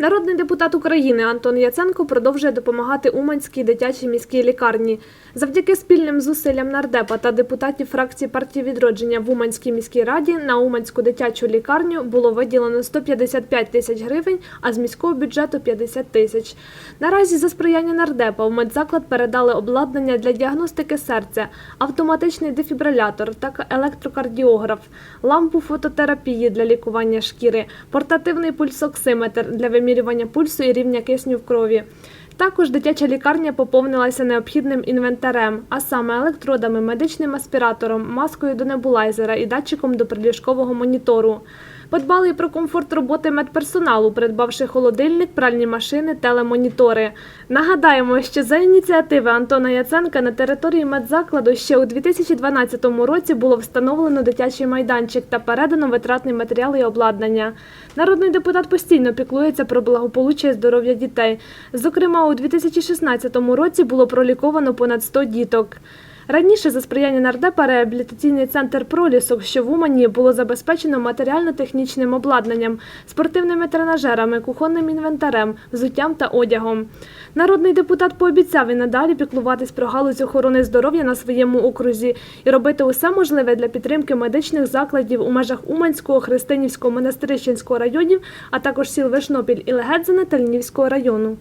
Народний депутат України Антон Яценко продовжує допомагати Уманській дитячій міській лікарні. Завдяки спільним зусиллям нардепа та депутатів фракції партії відродження в Уманській міській раді на Уманську дитячу лікарню було виділено 155 тисяч гривень, а з міського бюджету 50 тисяч. Наразі за сприяння нардепа в медзаклад передали обладнання для діагностики серця, автоматичний дефібрилятор та електрокардіограф, лампу фототерапії для лікування шкіри, портативний пульсоксиметр для вимірювання пульсу і рівня кисню в крові. Також дитяча лікарня поповнилася необхідним інвентарем, а саме електродами, медичним аспіратором, маскою до небулайзера і датчиком до приліжкового монітору. Подбали і про комфорт роботи медперсоналу, придбавши холодильник, пральні машини, телемонітори. Нагадаємо, що за ініціативи Антона Яценка на території медзакладу ще у 2012 році було встановлено дитячий майданчик та передано витратний матеріал і обладнання. Народний депутат постійно піклується про благополуччя і здоров'я дітей. Зокрема, у 2016 році було проліковано понад 100 діток. Раніше за сприяння нардепа реабілітаційний центр пролісок, що в Умані було забезпечено матеріально-технічним обладнанням, спортивними тренажерами, кухонним інвентарем, взуттям та одягом. Народний депутат пообіцяв і надалі піклуватись про галузь охорони здоров'я на своєму окрузі і робити усе можливе для підтримки медичних закладів у межах Уманського, Христинівського, Монастирищенського районів, а також сіл Вишнопіль і Легедзине та Льнівського району.